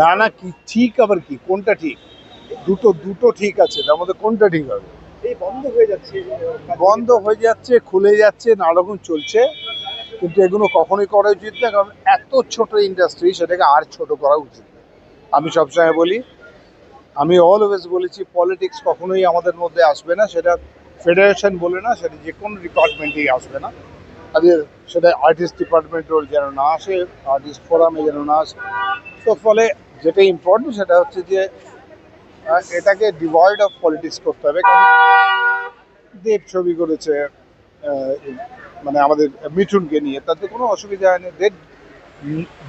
না না কি ঠিক আবার কি? কোনটা ঠিক? দুটো দুটো ঠিক আছে তার মধ্যে কোনটা ঠিক হবে? বন্ধ হয়ে যাচ্ছে বন্ধ হয়ে যাচ্ছে খুলে যাচ্ছে নানা রকম চলছে। কিন্তু এগুলো কখনোই করা উচিত না কারণ এত ছোট ইন্ডাস্ট্রি সেটাকে আর ছোট করা উচিত না। আমি সবসময় বলি আমি অলওয়েজ বলেছি পলিটিক্স কখনোই আমাদের মধ্যে আসবে না সেটা ফেডারেশন বলে না সেটা যে কোনো ডিপার্টমেন্টেই আসবে না। তাদের সেটা আর্টিস্ট ডিপার্টমেন্টেও যেন না আসে আর্টিস্ট ফোরামে যেন না আসে। তো ফলে যেটা ইম্পর্টেন্ট সেটা হচ্ছে যে এটাকে ডিভয়েড অফ পলিটিক্স করতে হবে। কারণ দেব ছবি করেছে মানে আমাদের মিঠুনকে নিয়ে। তাতে কোনো অসুবিধা হয়নি they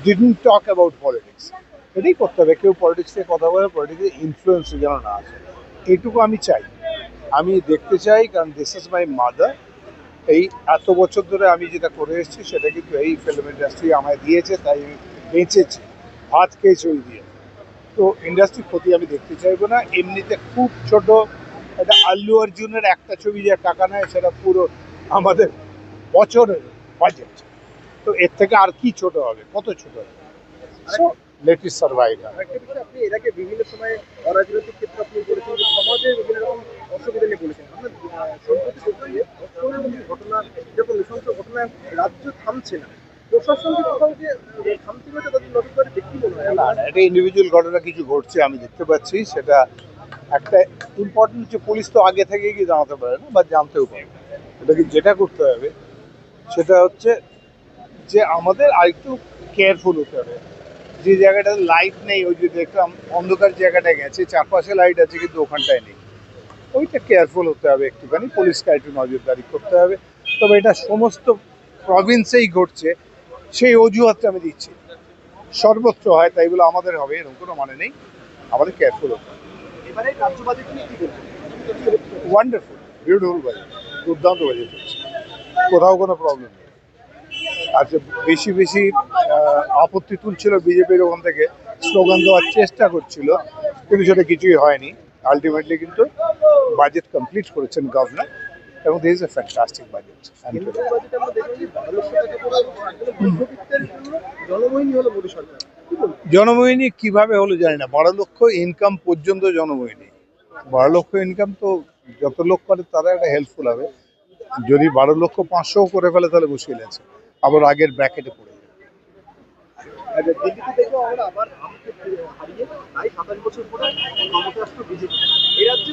didn't talk about politics এটাই করতে হবে। কেউ পলিটিক্স নিয়ে কথা বলে পলিটিক্সের ইনফ্লুয়েন্স যেন না আসে। এইটুকু আমি চাই। আমি দেখতে চাই, কারণ দিস ইজ মাই মাদার এই এত বছর ধরে আমি যেটা করে এসেছি সেটা কিন্তু এই ফিল্ম ইন্ডাস্ট্রি আমায় দিয়েছে তাই আমি বেঁচেছি ভাত খেয়েছি ওই দিয়ে। তো ইন্ডাস্ট্রির ক্ষতি আমি দেখতে চাইব না। এমনিতে খুব ছোট একটা আল্লু অর্জুনের একটা ছবি যে টাকা নেয় সেটা পুরো আমাদের বছরের বাজেট তো এর থেকে আর কি ছোট হবে? কত ছোট হবে? লেটেস্ট আপনি এর আগে বিভিন্ন সময় অরাজনৈতিক ক্ষেত্রে আপনি বলেছেন যে সমাজের বিভিন্ন রকম অসুবিধা নিয়ে বলেছেন। না না, এটা ইন্ডিভিজুয়াল ঘটনা কিছু ঘটছে আমি দেখতে পাচ্ছি। সেটা একটা ইম্পর্টেন্ট হচ্ছে পুলিশ তো আগে থেকে গিয়ে জানাতে পারে না বা জানতেও পারে না। এটাকে যেটা করতে হবে সেটা হচ্ছে যে আমাদের আরেকটু কেয়ারফুল হতে হবে। যে জায়গাটাতে লাইট নেই ওই যে দেখলাম অন্ধকার জায়গাটায় গেছে চারপাশে লাইট আছে কিন্তু ওখানটায় নেই। ওইটা কেয়ারফুল হতে হবে একটুখানি পুলিশকে একটু নজরদারি করতে হবে। তবে এটা সমস্ত প্রভিন্সেই ঘটছে সেই অজুহাতটা আমি দিচ্ছি। সর্বত্র হয় তাই বলে আমাদের হবে এরকম কোনো মানে নেই। আমাদের কেয়ারফুল হতে ওয়ান্ডারফুল বিউটিফুল বাজেট দুর্দান্ত বাজেট হচ্ছে। কোথাও কোনো প্রবলেম নেই। আর যে বেশি বেশি আপত্তি তুলছিল বিজেপির ওখান থেকে স্লোগান দেওয়ার চেষ্টা করছিল কিন্তু সেটা কিছুই হয়নি। আলটিমেটলি কিন্তু বাজেট কমপ্লিট করেছেন গভর্নর এবং this is a fantastic budget জনমোহিনী কীভাবে হলো জানি না। বারো লক্ষ ইনকাম পর্যন্ত জনমোহিনী। বারো লক্ষ ইনকাম তো যত লোক করে তারা একটা হেল্পফুল হবে। যদি বারো লক্ষ পাঁচশো করে ফেলে তাহলে মুশকিল আছে। আবার আগের ব্র্যাকেটে পড়ে যাবে।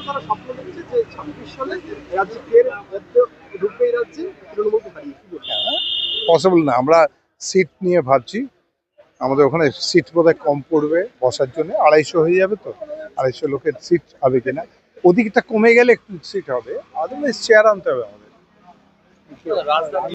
তারা স্বপ্ন দেখছে যে ছাব্বিশ সালে রাজ্যে ফের ঢুকবে এই রাজ্যে তৃণমূলকে হারিয়ে। কি পসিবল না। আমরা সিট নিয়ে ভাবছি। আমাদের ওখানে সিট বোধহয় কম পড়বে বসার জন্য। আড়াইশো হয়ে যাবে তো? আড়াইশো লোকের সিট হবে কিনা? ওদিকটা কমে গেলে একটু সিট হবে। আদারওয়াইজ চেয়ার আনতে হবে আমাদের।